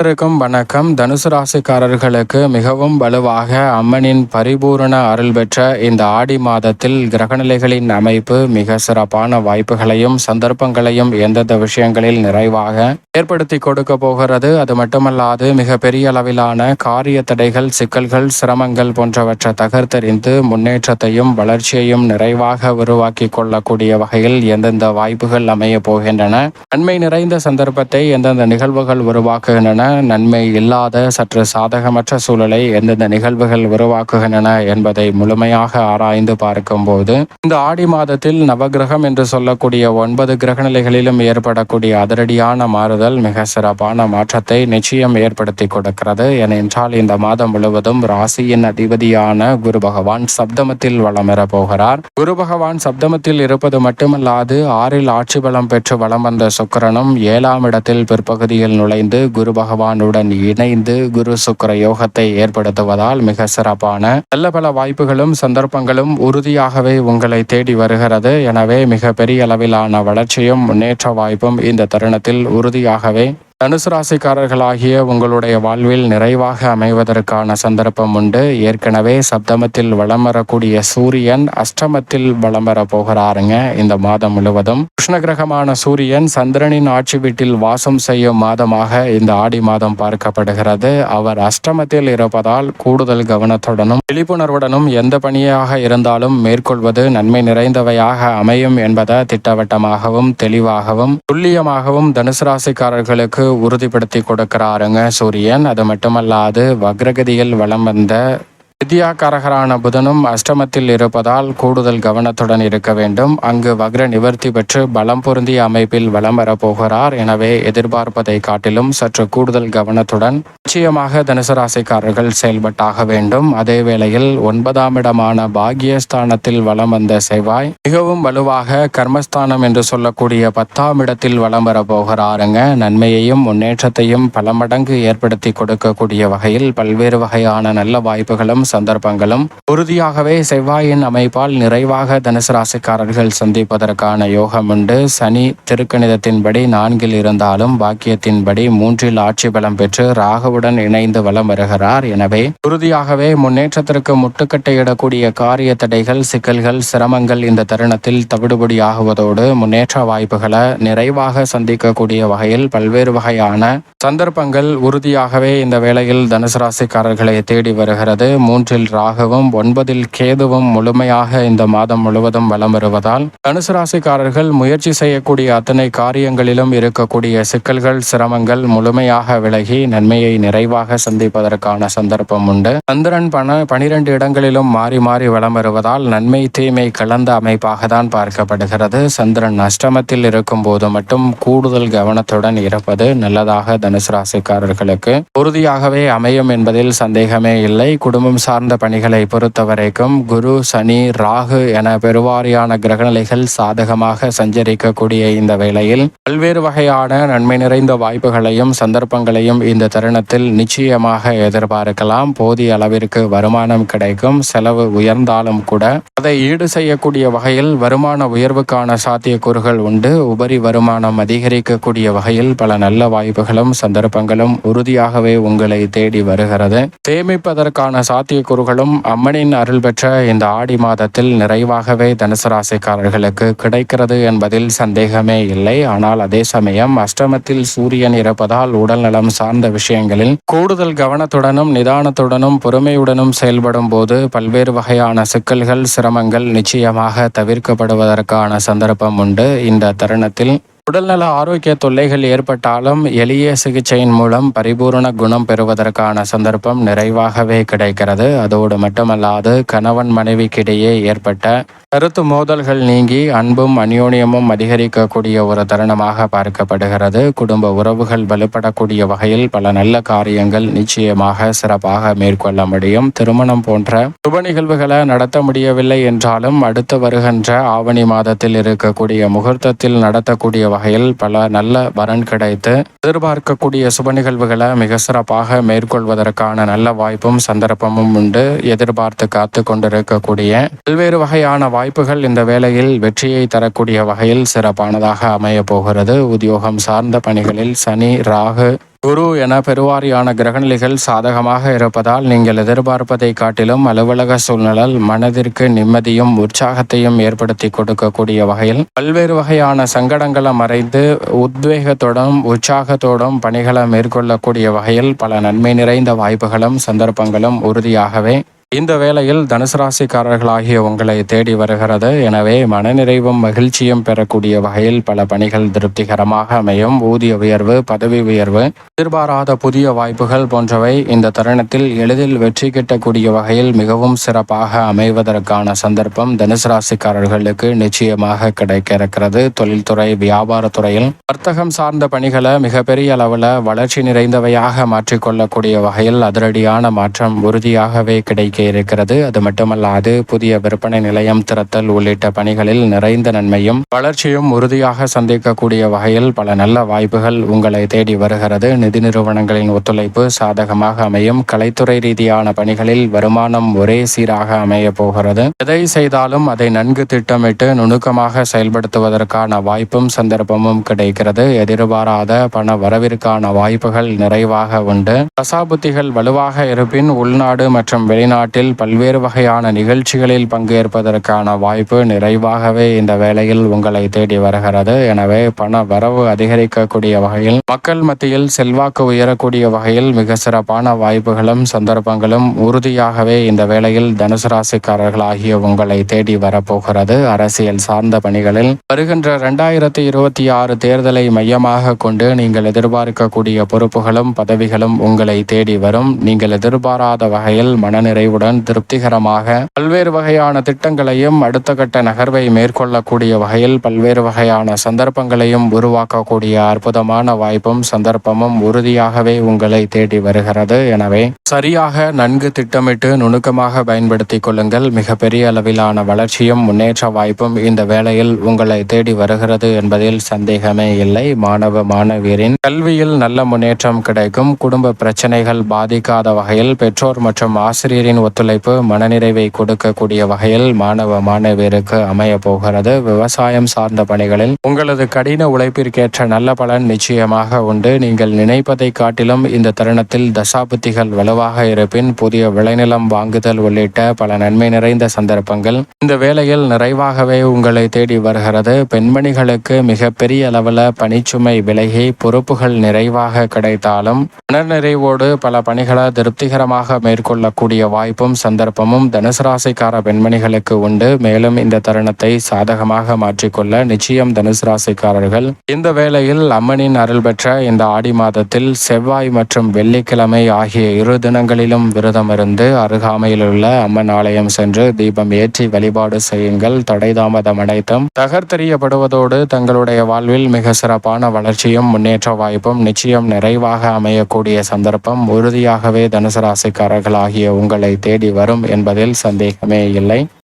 அனைவருக்கும் வணக்கம். தனுசு ராசிக்காரர்களுக்கு மிகவும் வலுவாக அம்மனின் பரிபூரண அருள் பெற்ற இந்த ஆடி மாதத்தில் கிரகநிலைகளின் அமைப்பு மிக சிறப்பான வாய்ப்புகளையும் சந்தர்ப்பங்களையும் எந்தெந்த விஷயங்களில் நிறைவாக ஏற்படுத்தி கொடுக்க போகிறது. அது மட்டுமல்லாது மிக பெரிய அளவிலான காரிய தடைகள் சிக்கல்கள் சிரமங்கள் போன்றவற்றை தகர்த்தெறிந்து முன்னேற்றத்தையும் வளர்ச்சியையும் நிறைவாக உருவாக்கி கொள்ளக்கூடிய வகையில் எந்தெந்த வாய்ப்புகள் அமைய போகின்றன. நன்மை நிறைந்த சந்தர்ப்பத்தை எந்தெந்த நிகழ்வுகள் உருவாக்குகின்றன. நன்மை இல்லாத சற்று சாதகமற்ற சூழலை எந்தெந்த நிகழ்வுகள் உருவாக்குகின்றன என்பதை முழுமையாக ஆராய்ந்து பார்க்கும்போது இந்த ஆடி மாதத்தில் நவகிரகம் என்று சொல்லக்கூடிய ஒன்பது கிரகநிலைகளிலும் ஏற்படக்கூடிய அதிரடியான மாறுதல் மிக சிறப்பான மாற்றத்தை நிச்சயம் ஏற்படுத்தி கொடுக்கிறது. ஏனென்றால் இந்த மாதம் முழுவதும் ராசியின் அதிபதியான குரு பகவான் சப்தமத்தில் வளம் பெற போகிறார். குரு பகவான் சப்தமத்தில் இருப்பது மட்டுமல்லாது ஆறில் ஆட்சி பலம் பெற்று வளம் வந்த சுக்கிரனும் ஏழாம் இடத்தில் பிற்பகுதியில் நுழைந்து குரு பகவானுடன் இணைந்து குரு சுக்கிர யோகத்தை ஏற்படுத்துவதால் மிக சிறப்பான நல்ல பல வாய்ப்புகளும் சந்தர்ப்பங்களும் உறுதியாகவே உங்களை தேடி வருகிறது. எனவே மிக பெரிய அளவிலான வளர்ச்சியும் முன்னேற்ற வாய்ப்பும் இந்த தருணத்தில் உறுதியாகவே தனுசு ராசிக்காரர்களாகிய உங்களுடைய வாழ்வில் நிறைவாக அமைவதற்கான சந்தர்ப்பம் உண்டு. ஏற்கனவே சப்தமத்தில் வளம் வரக்கூடிய சூரியன் அஷ்டமத்தில் வளம் வர போகிறாருங்க. இந்த மாதம் முழுவதும் கிருஷ்ணகிரகமான சூரியன் சந்திரனின் ஆட்சி வீட்டில் வாசம் செய்யும் மாதமாக இந்த ஆடி மாதம் பார்க்கப்படுகிறது. அவர் அஷ்டமத்தில் இருப்பதால் கூடுதல் கவனத்துடனும் விழிப்புணர்வுடனும் எந்த பணியாக இருந்தாலும் மேற்கொள்வது நன்மை நிறைந்தவையாக அமையும் என்பதை திட்டவட்டமாகவும் தெளிவாகவும் துல்லியமாகவும் தனுசு ராசிக்காரர்களுக்கு உறுதிப்படுத்தி கொடுக்கிறாருங்க சூரியன். அது மட்டுமல்லாது வக்ரகதியில் வளம் வந்த வித்யாகாரகரான புதனும் அஷ்டமத்தில் இருப்பதால் கூடுதல் கவனத்துடன் இருக்க வேண்டும். அங்கு வக்ர நிவர்த்தி பெற்று பலம் பொருந்திய அமைப்பில் வலம் வரப்போகிறார். எனவே எதிர்பார்ப்பதை காட்டிலும் சற்று கூடுதல் கவனத்துடன் நிச்சயமாக தனுசு ராசிக்காரர்கள் செயல்பட்டாக வேண்டும். அதே வேளையில் ஒன்பதாம் இடமான பாகியஸ்தானத்தில் வலம் வந்த செவ்வாய் மிகவும் வலுவாக கர்மஸ்தானம் என்று சொல்லக்கூடிய பத்தாம் இடத்தில் வலம் வர போகிறாருங்க நன்மையையும் முன்னேற்றத்தையும் பல மடங்கு ஏற்படுத்தி கொடுக்கக்கூடிய வகையில் பல்வேறு வகையான நல்ல வாய்ப்புகளும் சந்தர்ப்பங்களும். உறுதியாகவே செவ்வாயின் அமைப்பால் நிறைவாக தனுசு ராசிக்காரர்கள் சந்திப்பதற்கான யோகம் உண்டு. சனி திருக்கணிதத்தின்படி நான்கில் இருந்தாலும் பாக்கியத்தின்படி மூன்றில் ஆட்சி பலம் பெற்று ராகுவுடன் இணைந்து வலம் வருகிறார். எனவே உறுதியாகவே முன்னேற்றத்திற்கு முட்டுக்கட்டையிடக்கூடிய காரிய தடைகள் சிக்கல்கள் சிரமங்கள் இந்த தருணத்தில் தவிடுபடியாகுவதோடு முன்னேற்ற வாய்ப்புகளை நிறைவாக சந்திக்கக்கூடிய வகையில் பல்வேறு வகையான சந்தர்ப்பங்கள் உறுதியாகவே இந்த வேளையில் தனுசு ராசிக்காரர்களை தேடி வருகிறது. மூன்றில் ராகவும் ஒன்பதில் கேதுவும் முழுமையாக இந்த மாதம் முழுவதும் வலம் வருவதால் தனுசு ராசிக்காரர்கள் முயற்சி செய்யக்கூடிய அத்தனை காரியங்களிலும் இருக்கக்கூடிய சிக்கல்கள் சிரமங்கள் முழுமையாக விலகி நன்மையை நிறைவாக சந்திப்பதற்கான சந்தர்ப்பம் உண்டு. சந்திரன் பண பனிரெண்டு இடங்களிலும் மாறி மாறி வலம் வருவதால் நன்மை தீமை கலந்த அமைப்பாக தான் பார்க்கப்படுகிறது. சந்திரன் அஷ்டமத்தில் இருக்கும் போது மட்டும் கூடுதல் கவனத்துடன் இருப்பது நல்லதாக தனுசு ராசிக்காரர்களுக்கு. உறுதியாகவே அமையும் என்பதில் சந்தேகமே இல்லை. குடும்பம் சார்ந்த பணிகளை பொறுத்தவரைக்கும் குரு சனி ராகு என பெருவாரியான கிரகநிலைகள் சாதகமாக சஞ்சரிக்கக்கூடிய இந்த வேளையில் பல்வேறு வகையான நன்மை நிறைந்த வாய்ப்புகளையும் சந்தர்ப்பங்களையும் இந்த தருணத்தில் நிச்சயமாக எதிர்பார்க்கலாம். போதிய அளவிற்கு வருமானம் கிடைக்கும். செலவு உயர்ந்தாலும் கூட அதை ஈடு செய்யக்கூடிய வகையில் வருமான உயர்வுக்கான சாத்தியக்கூறுகள் உண்டு. உபரி வருமானம் அதிகரிக்கக்கூடிய வகையில் பல நல்ல வாய்ப்புகளும் சந்தர்ப்பங்களும் உறுதியாகவே உங்களை தேடி வருகிறது. சேமிப்பதற்கான சாத்திய சாத்தியக்கூறுகளும் அம்மனின் அருள் பெற்ற இந்த ஆடி மாதத்தில் நிறைவாகவே தனுசு ராசிக்காரர்களுக்கு கிடைக்கிறது என்பதில் சந்தேகமே இல்லை. ஆனால் அதே சமயம் அஷ்டமத்தில் சூரியன் இருப்பதால் உடல் நலம் சார்ந்த விஷயங்களில் கூடுதல் கவனத்துடனும் நிதானத்துடனும் பொறுமையுடனும் செயல்படும் போது பல்வேறு வகையான சிக்கல்கள் சிரமங்கள் நிச்சயமாக தவிர்க்கப்படுவதற்கான சந்தர்ப்பம் உண்டு. இந்த தருணத்தில் உடல்நல ஆரோக்கிய தொல்லைகள் ஏற்பட்டாலும் எளிய சிகிச்சையின் மூலம் பரிபூரண குணம் பெறுவதற்கான சந்தர்ப்பம் நிறைவாகவே கிடைக்கிறது. அதோடு மட்டுமல்லாது கணவன் மனைவிக்கிடையே ஏற்பட்ட கருத்து மோதல்கள் நீங்கி அன்பும் அந்யோன்யமும் அதிகரிக்கக்கூடிய ஒரு தருணமாக பார்க்கப்படுகிறது. குடும்ப உறவுகள் வலுப்படக்கூடிய வகையில் பல நல்ல காரியங்கள் நிச்சயமாக சிறப்பாக மேற்கொள்ள முடியும். திருமணம் போன்ற சுப நிகழ்வுகளை நடத்த முடியவில்லை என்றாலும் அடுத்து வருகின்ற ஆவணி மாதத்தில் இருக்கக்கூடிய முகூர்த்தத்தில் நடத்தக்கூடிய வகையில் பல நல்ல வரன் கிடைத்து எதிர்பார்க்கக்கூடிய சுப நிகழ்வுகளை மிக சிறப்பாக மேற்கொள்வதற்கான நல்ல வாய்ப்பும் சந்தர்ப்பமும் உண்டு. எதிர்பார்த்து காத்து கொண்டிருக்கக்கூடிய பல்வேறு வகையான வாய்ப்புகள் இந்த வேளையில் வெற்றியை தரக்கூடிய வகையில் சிறப்பானதாக அமைய போகிறது. உத்தியோகம் சார்ந்த பணிகளில் சனி ராகு குரு என பெருவாரியான கிரகநிலைகள் சாதகமாக இருப்பதால் நீங்கள் எதிர்பார்ப்பதை காட்டிலும் அலுவலக சூழ்நிலை மனதிற்கு நிம்மதியும் உற்சாகத்தையும் ஏற்படுத்தி கொடுக்கக்கூடிய வகையில் பல்வேறு வகையான சங்கடங்களை மறைந்து உத்வேகத்தோடும் உற்சாகத்தோடும் பணிகளை மேற்கொள்ளக்கூடிய வகையில் பல நன்மை நிறைந்த வாய்ப்புகளும் சந்தர்ப்பங்களும் உறுதியாகவே இந்த வேளையில் தனுசு ராசிக்காரர்களாகிய உங்களை தேடி வருகிறது. எனவே மனநிறைவும் மகிழ்ச்சியும் பெறக்கூடிய வகையில் பல பணிகள் திருப்திகரமாக அமையும். ஊதிய உயர்வு பதவி உயர்வு எதிர்பாராத புதிய வாய்ப்புகள் போன்றவை இந்த தருணத்தில் எளிதில் வெற்றி கிட்டக்கூடிய வகையில் மிகவும் சிறப்பாக அமைவதற்கான சந்தர்ப்பம் தனுசு ராசிக்காரர்களுக்கு நிச்சயமாக கிடைக்க இருக்கிறது தொழில்துறை வியாபாரத்துறையில் வர்த்தகம் சார்ந்த பணிகளை மிகப்பெரிய அளவில் வளர்ச்சி நிறைந்தவையாக மாற்றிக்கொள்ளக்கூடிய வகையில் அதிரடியான மாற்றம் உறுதியாகவே இருக்கிறது. அது மட்டுமல்லாது புதிய விற்பனை நிலையம் திறத்தல் உள்ளிட்ட பணிகளில் நிறைந்த நன்மையும் வளர்ச்சியும் உறுதியாக சந்திக்கக்கூடிய வகையில் பல நல்ல வாய்ப்புகள் உங்களை தேடி வருகிறது. நிதி நிறுவனங்களின் ஒத்துழைப்பு சாதகமாக அமையும். கலைத்துறை ரீதியான பணிகளில் வருமானம் ஒரே சீராக அமைய போகிறது. எதை செய்தாலும் அதை நன்கு திட்டமிட்டு நுணுக்கமாக செயல்படுத்துவதற்கான வாய்ப்பும் சந்தர்ப்பமும் கிடைக்கிறது. எதிர்பாராத பண வரவிற்கான வாய்ப்புகள் நிறைவாக உண்டு. தசாபுத்திகள் வலுவாக இருப்பின் உள்நாடு மற்றும் வெளிநாட்டில் பல்வேறு வகையான நிகழ்ச்சிகளில் பங்கேற்பதற்கான வாய்ப்பு நிறைவாகவே இந்த வேளையில் உங்களை தேடி வருகிறது. எனவே பண வரவு அதிகரிக்கக்கூடிய வகையில் மக்கள் மத்தியில் செல்வாக்கு உயரக்கூடிய வகையில் மிக சிறப்பான வாய்ப்புகளும் சந்தர்ப்பங்களும் உறுதியாகவே இந்த வேளையில் தனுசு ராசிக்காரர்களாகிய உங்களை தேடி வரப்போகிறது. அரசியல் சார்ந்த பணிகளில் வருகின்ற இரண்டாயிரத்தி இருபத்தி ஆறு தேர்தலை மையமாக கொண்டு நீங்கள் எதிர்பார்க்கக்கூடிய பொறுப்புகளும் பதவிகளும் உங்களை தேடி வரும். நீங்கள் எதிர்பாராத வகையில் மனநிறைவுடன் திருப்திகரமாக பல்வேறு வகையான திட்டங்களையும் அடுத்த கட்ட நகர்வை மேற்கொள்ளக்கூடிய வகையில் பல்வேறு வகையான சந்தர்ப்பங்களையும் உருவாக்கக்கூடிய அற்புதமான வாய்ப்பும் சந்தர்ப்பமும் உறுதியாகவே உங்களை தேடி வருகிறது. எனவே சரியாக நன்கு திட்டமிட்டு நுணுக்கமாக பயன்படுத்திக் கொள்ளுங்கள். மிகப்பெரிய அளவிலான வளர்ச்சியும் முன்னேற்ற வாய்ப்பும் இந்த வேளையில் உங்களை தேடி வருகிறது என்பதில் சந்தேகமே இல்லை. மாணவ மாணவியரின் கல்வியில் நல்ல முன்னேற்றம் கிடைக்கும். குடும்ப பிரச்சனைகள் பாதிக்காத வகையில் பெற்றோர் மற்றும் ஆசிரியரின் ஒத்துழைப்பு மனநிறைவை கொடுக்கக்கூடிய வகையில் மாணவ மாணவியருக்கு அமைய போகிறது. விவசாயம் சார்ந்த பணிகளில் உங்களது கடின உழைப்பிற்கேற்ற நல்ல பலன் நிச்சயமாக உண்டு. நீங்கள் நினைப்பதை காட்டிலும் இந்த தருணத்தில் தசாபுத்திகள் வலுவாக இருப்பின் புதிய விளைநிலம் வாங்குதல் உள்ளிட்ட பல நன்மை நிறைந்த சந்தர்ப்பங்கள் இந்த வேளையில் நிறைவாகவே உங்களை தேடி வருகிறது. பெண்மணிகளுக்கு மிக பெரிய அளவில் பணிச்சுமை விலகி பொறுப்புகள் நிறைவாக கிடைத்தாலும் மனநிறைவோடு பல பணிகளை திருப்திகரமாக மேற்கொள்ளக்கூடிய வாய்ப்பும் சந்தர்ப்பமும் தனுசு ராசிக்கார பெண்மணிகளுக்கு உண்டு. மேலும் இந்த தருணத்தை சாதகமாக மாற்றிக்கொள்ள நிச்சயம் தனுசு ராசிக்காரர்கள் இந்த வேளையில் அம்மனின் அருள் பெற்ற இந்த ஆடி மாதத்தில் செவ்வாய் மற்றும் வெள்ளிக்கிழமை ஆகிய இரு தினங்களிலும் விரதம் இருந்து அருகாமையில் உள்ள அம்மன் ஆலயம் சென்று தீபம் ஏற்றி வழிபாடு செய்யுங்கள். தடைதாமதம் அனைத்தும் தகர்த்தெறியப்படுவதோடு தங்களுடைய வாழ்வில் மிக சிறப்பான வளர்ச்சியும் முன்னேற்ற வாய்ப்பும் நிச்சயம் நிறைவாக அமையக்கூடிய சந்தர்ப்பம் உறுதியாகவே தனுசு ராசிக்காரர்கள் ஆகிய உங்களை தேடி வரும் என்பதில் சந்தேகமே இல்லை.